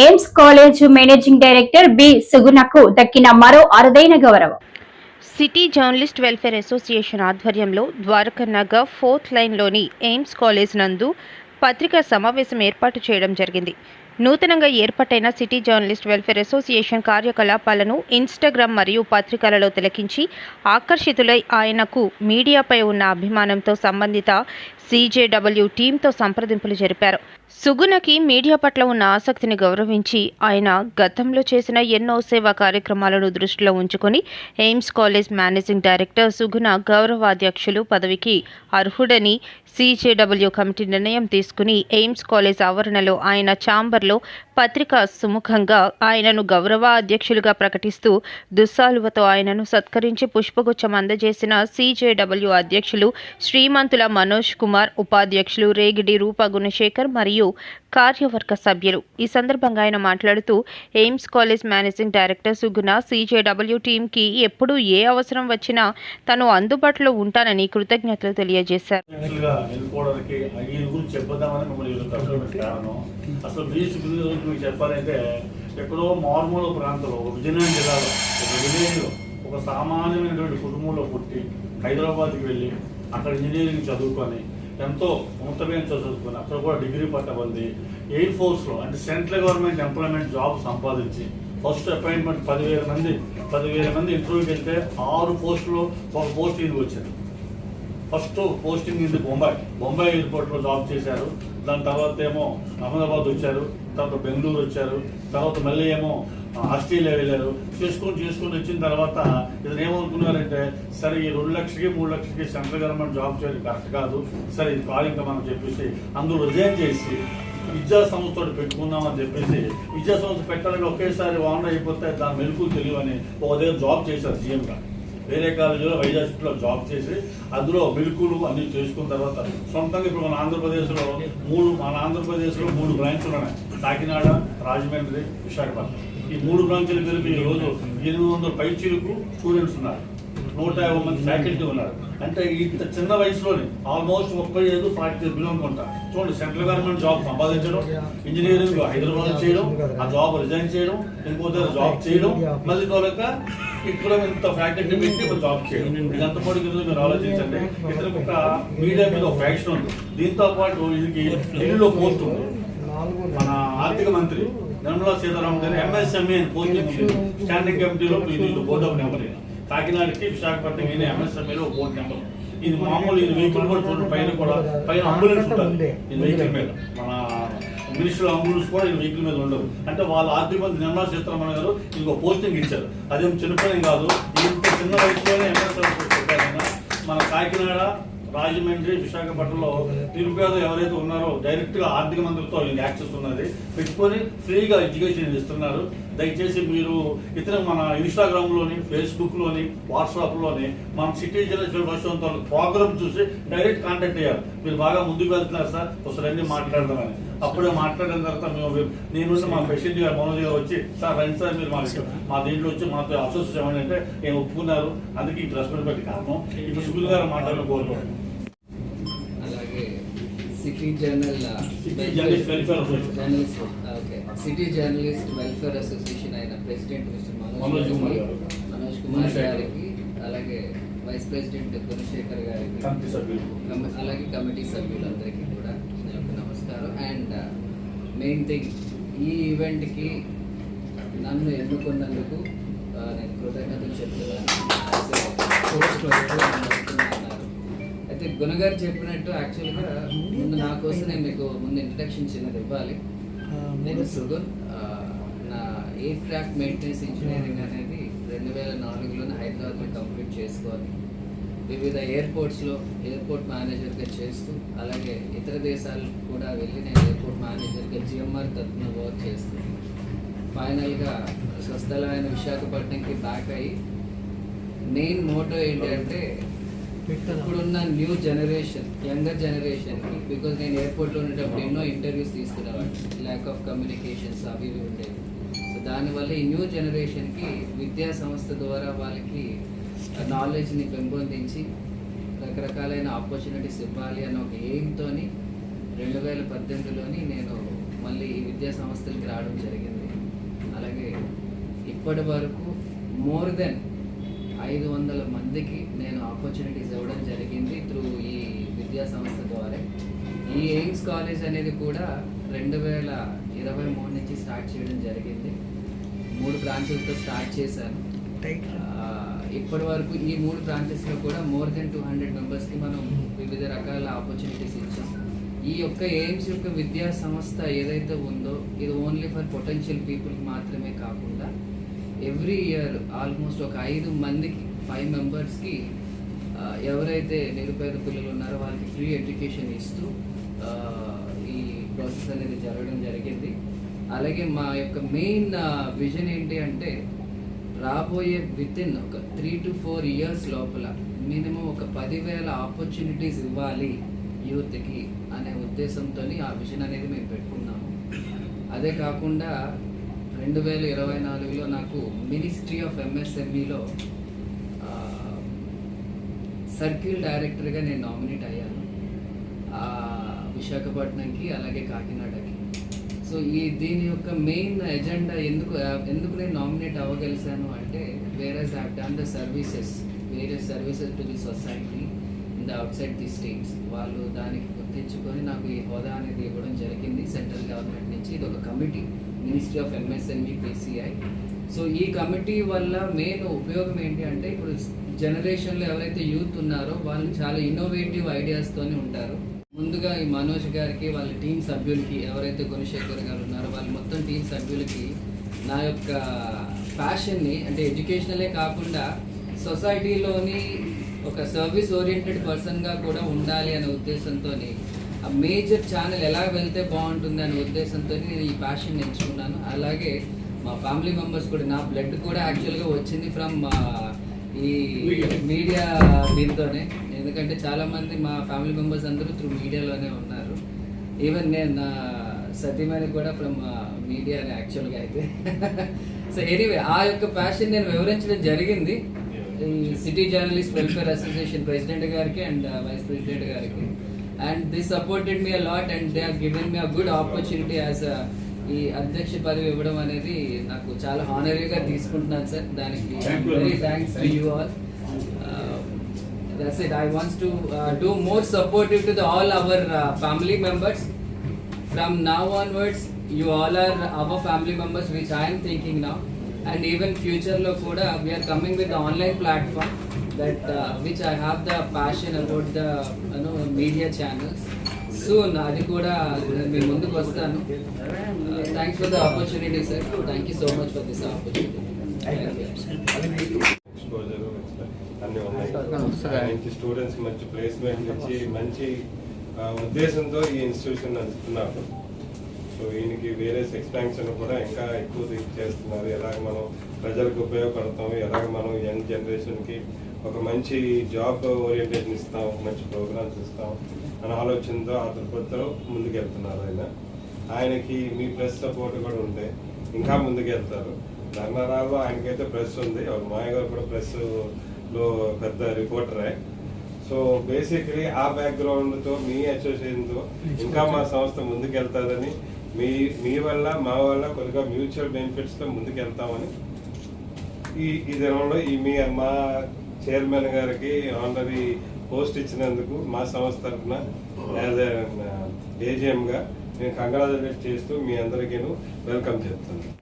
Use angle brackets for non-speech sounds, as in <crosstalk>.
AIMS college managing director B సుగుణకు దక్కిన మరో అరుదైన గౌరవం. సిటీ జర్నలిస్ట్ వెల్ఫేర్ అసోసియేషన్ ఆధ్వర్యంలో ద్వారకా నగర్ ఫోర్త్ లైన్లోని ఎయిమ్స్ కాలేజ్ నందు పత్రికా సమావేశం ఏర్పాటు చేయడం జరిగింది. నూతనంగా ఏర్పాటైన సిటీ జర్నలిస్ట్ వెల్ఫేర్ అసోసియేషన్ కార్యకలాపాలను ఇన్స్టాగ్రామ్ మరియు పత్రికలలో తిలకించి ఆకర్షితులై ఆయనకు మీడియాపై ఉన్న అభిమానంతో సంబంధిత సీజేడబ్ల్యూ టీంతో సంప్రదింపులు జరిపారు. సుగుణకి మీడియా పట్ల ఉన్న ఆసక్తిని గౌరవించి ఆయన గతంలో చేసిన ఎన్నో సేవా కార్యక్రమాలను దృష్టిలో ఉంచుకొని AIMS college managing director Suguna గౌరవాధ్యక్షులు పదవికి అర్హుడని సీజేడబ్ల్యూ కమిటీ నిర్ణయం తీసుకుని ఎయిమ్స్ కాలేజ్ ఆవరణలో ఆయన ఛాంబర్లో పత్రిక సుముఖంగా ఆయనను గౌరవ అధ్యక్షులుగా ప్రకటిస్తూ దుస్సాలువతో ఆయనను సత్కరించి పుష్పగుచ్చం అందజేసిన సీజేడబ్ల్యూ అధ్యక్షులు శ్రీమంతుల మనోజ్ కుమార్ కుమార్ ఉపాధ్యక్షులు రేగిడి రూప గుణశేఖర్ మరియు కార్యవర్గ సభ్యులు. ఈ సందర్భంగా ఆయన మాట్లాడుతూ AIMS college managing director Suguna CJW టీంకి ఎప్పుడు ఏ అవసరం వచ్చినా తను అందుబాటులో ఉంటానని కృతజ్ఞతలు తెలియజేశారు. ఎక్కడో మార్మూల ప్రాంతంలో విజయనగరం జిల్లాలో ఒక విలేజ్లో ఒక సామాన్యమైనటువంటి కుటుంబంలో పుట్టి హైదరాబాద్కి వెళ్ళి అక్కడ ఇంజనీరింగ్ చదువుకొని ఎంతో ఉన్నతమైన చదువుకుని అక్కడ కూడా డిగ్రీ పట్ట పొంది ఎయిర్ ఫోర్స్లో అంటే సెంట్రల్ గవర్నమెంట్ ఎంప్లాయ్మెంట్ జాబ్ సంపాదించి. ఫస్ట్ అపాయింట్మెంట్ పదివేల మంది పదివేల మంది ఇంటర్వ్యూకి వెళ్తే ఆరు పోస్టులు ఒక పోస్ట్ ఇది వచ్చింది ఫస్ట్ పోస్టింగ్ ఇది బొంబాయి బొంబాయి ఎయిర్పోర్ట్లో జాబ్ చేశారు. దాని తర్వాత ఏమో అహ్మదాబాద్ వచ్చారు తర్వాత బెంగళూరు వచ్చారు తర్వాత మళ్ళీ ఏమో ఆస్ట్రేలియా వెళ్ళారు చేసుకొని చేసుకొని వచ్చిన తర్వాత ఇతను ఏమనుకున్నారంటే సరే ఈ రెండు లక్షలకి మూడు లక్షలకి సెంట్రల్ గవర్నమెంట్ జాబ్ చేయడం కరెక్ట్ కాదు. సరే ఇది కాదు ఇంకా మనం చెప్పేసి అందులో రిజైన్ చేసి విద్యా సంస్థతో పెట్టుకుందామని చెప్పేసి విద్యా సంస్థ పెట్టాలని ఒకేసారి వాన్ అయిపోతే దాని మెలకు తెలియని ఒక దగ్గర జాబ్ చేశారు సీఎంగా వేరే కాలేజీలో వైజాగ్లో జాబ్ చేసి అందులో మెలుకులు అన్ని చేసుకున్న తర్వాత సొంతంగా ఇప్పుడు మన ఆంధ్రప్రదేశ్లో మూడు మన ఆంధ్రప్రదేశ్లో మూడు బ్రాంచ్లు ఉన్నాయి. కాకినాడ రాజమండ్రి విశాఖపట్నం. ఈ మూడు బ్రాంచ్ల కలిపి ఈ రోజు ఎనిమిది వందల పైచీలకు స్టూడెంట్స్ ఉన్నారు. నూట యాభై మంది ఫ్యాకల్టీ ఉన్నారు. అంటే ఇంత చిన్న వయసులోనే ఆల్మోస్ట్ ముప్పై ఐదు ఫార్టీ బిలోంగ్ ఉంటా చూడండి సెంట్రల్ గవర్నమెంట్ జాబ్ సంపాదించడం ఇంజనీరింగ్ హైదరాబాద్ చేయడం ఆ జాబ్ రిజైన్ చేయడం ఇంకో దగ్గర జాబ్ చేయడం మళ్ళీ తోలక ఇక్కడ ఇంత ఫ్యాకల్టీ పెట్టి ఒక జాబ్ చేయడం. ఇదంతా పొడి గురించి మీరు ఆలోచించండి? ఇతనికి ఒక మీడియా మీద ఒక ఫ్యాక్షన్ ఉంది. దీంతో పాటు ఇది ఢిల్లీలో పోస్ట్ ఉంది. మన ఆర్థిక మంత్రి నిర్మలా సీతారామన్ గారు ఎంఎస్ఎంఈ అని పోస్టింగ్. స్టాండింగ్ కమిటీలో ఇది బోర్డ్ ఆఫ్ నెంబర్. కాకినాడకి విశాఖపట్నం ఈయన ఎంఎస్ఎంఈలో బోర్డు నెంబర్ ఇది మామూలు ఇది వెహికల్ కూడా చూడండి పైన కూడా పైన అంబులెన్స్ ఉంటుంది. ఇది వెహికల్ మీద. మన మినిస్టర్ అంబులెన్స్ కూడా ఈ వెహికల్ మీద ఉండదు. అంటే వాళ్ళ ఆర్థిక మంత్రి నిర్మలా సీతారామన్ గారు ఇంకో పోస్టింగ్ ఇచ్చారు. అదేం చిన్న పని కాదు ఇంత చిన్న వయసులోనే ఎంఎస్ఎం పెట్టారైనా మన కాకినాడ రాజమండ్రి విశాఖపట్నంలో నిరుపేద ఎవరైతే ఉన్నారో డైరెక్ట్గా ఆర్థిక మంత్రితో యాక్సెస్ ఉన్నది పెట్టుకొని ఫ్రీగా ఎడ్యుకేషన్ ఇస్తున్నారు. దయచేసి మీరు ఇతర మన ఇన్స్టాగ్రామ్లోని ఫేస్బుక్లోని వాట్సాప్లోని మన సిటీ జిల్లా ఫస్ట్ ప్రోగ్రామ్ చూసి డైరెక్ట్ కాంటాక్ట్ అయ్యారు. మీరు బాగా ముందుకు వెళ్తున్నారు సార్. ఒకసారి అన్ని మాట్లాడదామని. అప్పుడే మాట్లాడిన తర్వాత మేము నేను మా ప్రెసిడెంట్ గారు మనోజ్ గారు వచ్చి సార్ రండి సార్ మీరు మా మా దీంట్లో వచ్చి మాతో అసోసియేషన్ అంటే మేము ఒప్పుకున్నారు. అందుకే ఈ ప్రెస్ పెట్టి కారణం. ఇప్పుడు సుగుల్ గారు మాట్లాడిన కోరుకోండి city journal city journalist welfare association. Journalist okay city journalist welfare association అయిన ప్రెసిడెంట్ మిస్టర్ మనోజ్ కుమార్ మనోజ్ కుమార్. గారికి అలాగే వైస్ ప్రెసిడెంట్ గుణశేఖర్ గారికి అలాగే కమిటీ సభ్యులందరికీ కూడా నా యొక్క నమస్కారం. అండ్ మెయిన్ థింగ్ ఈ ఈవెంట్కి నన్ను ఎన్నుకున్నందుకు ఆ, నేను కృతజ్ఞతలు చెప్తున్నాను. అయితే గుణగారు చెప్పినట్టు యాక్చువల్గా ముందు నా కోసం నేను మీకు ముందు ఇంట్రడక్షన్ చిన్నది ఇవ్వాలి. నేను సుగున్ నా ఎయిర్ క్రాఫ్ట్ మెయింటెనెన్స్ ఇంజనీరింగ్ అనేది రెండు వేల నాలుగులోనే హైదరాబాద్లో కంప్లీట్ చేసుకొని వివిధ ఎయిర్పోర్ట్స్లో ఎయిర్పోర్ట్ మేనేజర్గా చేస్తూ అలాగే ఇతర దేశాలకు కూడా వెళ్ళి నేను ఎయిర్పోర్ట్ మేనేజర్గా జిఎంఆర్ తరఫున వర్క్ చేస్తూ ఫైనల్గా స్వస్థలమైన విశాఖపట్నంకి బ్యాక్ అయ్యి మెయిన్ మోటో ఏంటంటే ఇప్పుడున్న న్యూ జనరేషన్ యంగర్ జనరేషన్కి బికాజ్ నేను ఎయిర్పోర్ట్లో ఉండేటప్పుడు ఎన్నో ఇంటర్వ్యూస్ తీసుకునేవాడిని. ల్యాక్ ఆఫ్ కమ్యూనికేషన్స్ అవి ఇవి ఉండేవి. సో దానివల్ల ఈ న్యూ జనరేషన్కి విద్యా సంస్థ ద్వారా వాళ్ళకి నాలెడ్జ్ని పెంపొందించి రకరకాలైన ఆపర్చునిటీస్ ఇవ్వాలి అన్న ఒక ఎయిమ్తోని రెండు వేల పద్దెనిమిదిలోని నేను మళ్ళీ ఈ విద్యా సంస్థలకి రావడం జరిగింది. అలాగే ఇప్పటి వరకు మోర్ దెన్ ఐదు వందల మందికి నేను ఆపర్చునిటీస్ ఇవ్వడం జరిగింది త్రూ ఈ విద్యా సంస్థ ద్వారా. ఈ ఎయిమ్స్ కాలేజ్ అనేది కూడా రెండు వేల ఇరవై మూడు నుంచి స్టార్ట్ చేయడం జరిగింది. మూడు బ్రాంచెలతో స్టార్ట్ చేశాను. ఇప్పటి వరకు ఈ మూడు బ్రాంచెస్లో కూడా మోర్ దెన్ టూ హండ్రెడ్ మెంబర్స్కి మనం వివిధ రకాల ఆపర్చునిటీస్ ఇచ్చాం. ఈ యొక్క ఎయిమ్స్ యొక్క విద్యా సంస్థ ఏదైతే ఉందో ఇది ఓన్లీ ఫర్ పొటెన్షియల్ పీపుల్కి మాత్రమే కాకుండా ఎవ్రీ ఇయర్ ఆల్మోస్ట్ ఒక ఐదు మందికి ఫైవ్ మెంబర్స్కి ఎవరైతే నిరుపేద పిల్లలు ఉన్నారో వాళ్ళకి ఫ్రీ ఎడ్యుకేషన్ ఇస్తూ ఈ ప్రాసెస్ అనేది జరగడం జరిగింది. అలాగే మా యొక్క మెయిన్ విజన్ ఏంటి అంటే రాబోయే విత్ ఇన్ ఒక త్రీ టు ఫోర్ ఇయర్స్ లోపల మినిమం ఒక పదివేల ఆపర్చునిటీస్ ఇవ్వాలి యూత్కి అనే ఉద్దేశంతో ఆ విజన్ అనేది మేము పెట్టుకున్నాము. అదే కాకుండా రెండు వేల ఇరవై నాలుగులో నాకు మినిస్ట్రీ ఆఫ్ ఎంఎస్ఎంఈలో సర్కిల్ డైరెక్టర్గా నేను నామినేట్ అయ్యాను విశాఖపట్నంకి అలాగే కాకినాడకి. సో ఈ దీని యొక్క మెయిన్ ఎజెండా ఎందుకు ఎందుకు నేను నామినేట్ అవ్వగలిసాను అంటే వేరే హ్యావ్ డన్ ద సర్వీసెస్ వేరే services to the society in the outside the states వాళ్ళు దానికి తెచ్చుకొని నాకు ఈ హోదా అనేది ఇవ్వడం జరిగింది. సెంట్రల్ గవర్నమెంట్ నుంచి ఇది ఒక committee ministry of MSME PCI. So ఈ కమిటీ వల్ల మెయిన్ ఉపయోగం ఏంటి అంటే ఇప్పుడు జనరేషన్లో ఎవరైతే యూత్ ఉన్నారో వాళ్ళు చాలా ఇన్నోవేటివ్ ఐడియాస్తోనే ఉంటారు. ముందుగా ఈ మనోజ్ గారికి వాళ్ళ టీం సభ్యులకి ఎవరైతే గుణశేఖర్ గారు ఉన్నారో వాళ్ళ మొత్తం టీం సభ్యులకి నా యొక్క ప్యాషన్ని అంటే ఎడ్యుకేషనలే కాకుండా సొసైటీలోని ఒక సర్వీస్ ఓరియంటెడ్ పర్సన్గా కూడా ఉండాలి అనే ఉద్దేశంతో ఆ మేజర్ ఛానల్ ఎలా వెళ్తే బాగుంటుంది అనే ఉద్దేశంతో నేను ఈ ప్యాషన్ ఎంచుకున్నాను. అలాగే మా ఫ్యామిలీ మెంబర్స్ కూడా నా బ్లడ్ కూడా యాక్చువల్గా వచ్చింది ఫ్రమ్ ఈ మీడియా దీంతోనే ఎందుకంటే చాలా మంది మా ఫ్యామిలీ మెంబర్స్ అందరూ త్రూ మీడియాలోనే ఉన్నారు. ఈవెన్ నేను నా సతీమణి కూడా ఫ్రమ్ మీడియానే యాక్చువల్గా అయితే. <laughs> సో ఎనీవే ఆ యొక్క ప్యాషన్ నేను వివరించడం జరిగింది. ఈ city journalist welfare association president గారికి అండ్ వైస్ ప్రెసిడెంట్ గారికి. And this supported me a lot and they have given me a good opportunity as ఈ అధ్యక్ష పదవి ఇవ్వడం అనేది నాకు చాలా హానరీగా తీసుకుంటున్నాను సార్. దానికి. Very thanks to you all that's it I wants to do more supportive to the all our family members from now onwards you all are our family members which i am thinking and even ఫ్యూచర్లో కూడా we're coming with online platform that which I have the passion about the you know media channels soon అది కూడా నేను ముందుకు వస్తాను. Thanks for the opportunity sir thank you so much for this opportunity students మంచి placement మంచి uh, ఉద్దేశంతో ఈ institution నడుస్తున్నాను సో ఈయనకి వేరే ఎక్స్పాన్షన్ కూడా ఇంకా ఎక్కువ చేస్తున్నారు. ఎలాగ మనం ప్రజలకు ఉపయోగపడతాము ఎలాగ మనం యంగ్ జనరేషన్కి ఒక మంచి జాబ్ ఓరియంటేషన్ ఇస్తాం మంచి ప్రోగ్రామ్స్ ఇస్తాం అనే ఆలోచనతో ఆ ఆతృపతితో ముందుకెళ్తున్నారు ఆయన. ఆయనకి మీ ప్రెస్ సపోర్ట్ కూడా ఉంటే ఇంకా ముందుకెళ్తారు. ధర్నారాల్లో ఆయనకైతే ప్రెస్ ఉంది. ఒక మాయ గారు కూడా ప్రెస్లో పెద్ద రిపోర్టరే సో బేసిక్లీ ఆ బ్యాక్గ్రౌండ్తో మీ అసోసియేషన్తో ఇంకా మా సంస్థ ముందుకెళ్తాదని మీ మీ వల్ల మా వల్ల కొద్దిగా మ్యూచువల్ బెనిఫిట్స్తో ముందుకెళ్తామని ఈ ఈ దినంలో ఈ మీ మా చైర్మన్ గారికి ఆనరీ పోస్ట్ ఇచ్చినందుకు మా సంస్థ తరఫున యాజ్ ఏజిఎంగా uh, నేను కంగ్రాచులేట్ చేస్తూ మీ అందరికీ వెల్కమ్ చెప్తున్నాను.